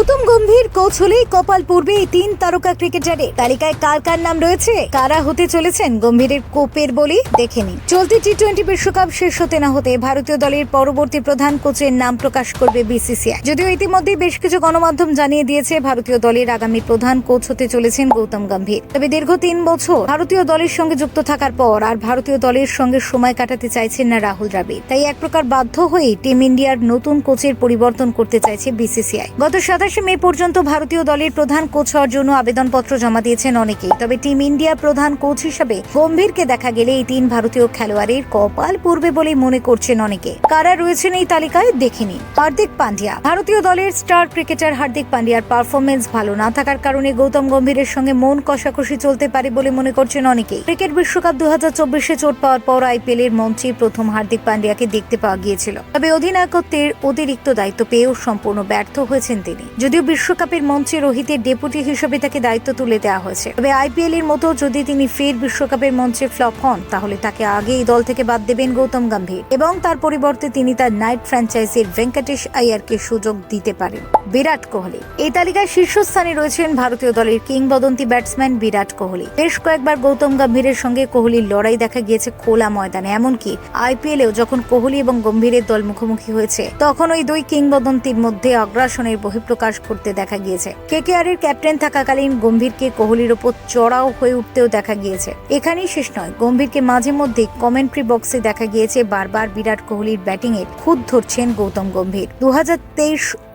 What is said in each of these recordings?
Gautam Gambhir coach হলেই কপাল পূর্বে এই তিন তারকা ক্রিকেটারে তালিকায় কার কার নাম রয়েছে? কারা হতে চলেছেন গম্ভীরের কোপের বলি? দেখে নিন। চলতি টি টোয়েন্টি বিশ্বকাপ শেষ হতে না হতে ভারতীয় দলের পরবর্তী প্রধান কোচের নাম প্রকাশ করবে বিসিসিআই যদিও ইতিমধ্যেই বেশ কিছু গণমাধ্যম জানিয়ে দিয়েছে, ভারতীয় দলের আগামী প্রধান কোচ হতে চলেছেন গৌতম গম্ভীর। তবে দীর্ঘ তিন বছর ভারতীয় দলের সঙ্গে যুক্ত থাকার পর আর ভারতীয় দলের সঙ্গে সময় কাটাতে চাইছেন না রাহুল দ্রাবিড়। তাই এক প্রকার বাধ্য হয়ে টিম ইন্ডিয়ার নতুন কোচের পরিবর্তন করতে চাইছে বিসিসিআই গত সাতাশে মে পর্যন্ত ভারতীয় দলের প্রধান কোচ হওয়ার জন্য আবেদনপত্র জমা দিয়েছেন অনেকেই। তবে টিম ইন্ডিয়ার প্রধান কোচ হিসেবে গম্ভীরকে দেখা গেলে এই তিন ভারতীয় খেলোয়াড়ের কপাল পূর্বে বলেই মনে করছেন অনেকে। কারা রয়েছেন এই তালিকায় দেখে নিন। হার্দিক পান্ডিয়া। ভারতীয় দলের স্টার ক্রিকেটার হার্দিক পান্ডিয়ার পারফরমেন্স ভালো না থাকার কারণে গৌতম গম্ভীরের সঙ্গে মন কষাকষি চলতে পারে বলে মনে করছেন অনেকেই। ক্রিকেট বিশ্বকাপ দু হাজার চব্বিশে চোট পাওয়ার পর আইপিএল এর মঞ্চে প্রথম হার্দিক পান্ডিয়াকে দেখতে পাওয়া গিয়েছিল। তবে অধিনায়কত্বের অতিরিক্ত দায়িত্ব পেয়েও সম্পূর্ণ ব্যর্থ হয়েছেন তিনি। যদিও বিশ্বকাপের মঞ্চে রোহিতের ডেপুটি হিসেবে তাকে দায়িত্ব তুলে দেওয়া হয়েছে। তবে আইপিএল এর মতো যদি তিনি ফের বিশ্বকাপের মঞ্চে ফ্লপ হন, তাহলে তাকে আগেই দল থেকে বাদ দেবেন গৌতম গম্ভীর। এবং তার পরিবর্তে তিনি তার নাইট ফ্র্যাঞ্চাইজির ভেঙ্কটেশ আয়ারকে সুযোগ দিতে পারেন বিরাট কোহলি। এই তালিকায় শীর্ষস্থানে রয়েছেন ভারতীয় দলের কিংবদন্তি ব্যাটসম্যান বিরাট কোহলি। বেশ কয়েকবার গৌতম গম্ভীরের সঙ্গে কোহলির লড়াই দেখা গিয়েছে খোলা ময়দানে। এমনকি আইপিএলেও যখন কোহলি এবং গম্ভীরের দল মুখোমুখি হয়েছে, তখন ওই দুই কিংবদন্তির মধ্যে অগ্রাসনের বহিঃপ্রকাশ করতে দেখা গিয়েছে। কেকেআর এর ক্যাপ্টেন থাকাকালীন গম্ভীরকে কোহলির ওপর চড়াও হয়ে উঠতেও দেখা গিয়েছে। এখানেই শেষ নয়, গম্ভীরকে মাঝে মধ্যে কমেন্ট্রি বক্সে দেখা গিয়েছে বারবার বিরাট কোহলির ব্যাটিং এর খুদ ধরছেন গৌতম গম্ভীর। দু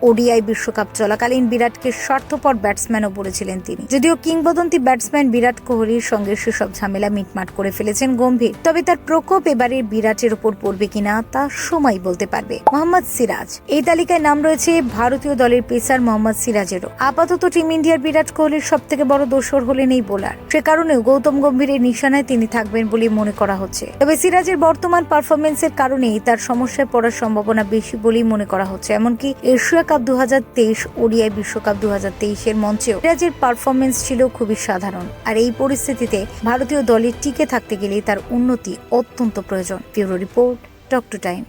ওডিআই বিশ্বকাপ চলাকালীন বিরাটকে স্বার্থপর ব্যাটসম্যানও বলেছিলেন তিনি। যদিও কিংবদন্তি ব্যাটসম্যান বিরাট কোহলির সঙ্গে সেসব ঝামেলা মিটমাট করে ফেলেছেন গম্ভীর, তবে তার প্রকোপ এবারে বিরাটের ওপর পড়বে কিনা তা সময় বলতে পারবে। মোহাম্মদ সিরাজ, এই তালিকায় নাম রয়েছে ভারতীয় দলের পেসার মোহাম্মদ সিরাজেরও। আপাতত টিম ইন্ডিয়ার বিরাট কোহলির সব থেকে বড় দোষর হলেন এই বোলার। সে কারণেও গৌতম গম্ভীরের নিশানায় তিনি থাকবেন বলে মনে করা হচ্ছে। তবে সিরাজের বর্তমান পারফরমেন্সের কারণেই তার সমস্যায় পড়ার সম্ভাবনা বেশি বলেই মনে করা হচ্ছে। এমনকি এশিয়া কাপ দু হাজার তেইশ, ওডিআই বিশ্বকাপ দু হাজার তেইশের মঞ্চেও সিরাজের পারফরমেন্স ছিল খুবই সাধারণ। আর এই পরিস্থিতিতে ভারতীয় দলে টিকে থাকতে গেলে তার উন্নতি অত্যন্ত প্রয়োজন। Bureau report talk to time.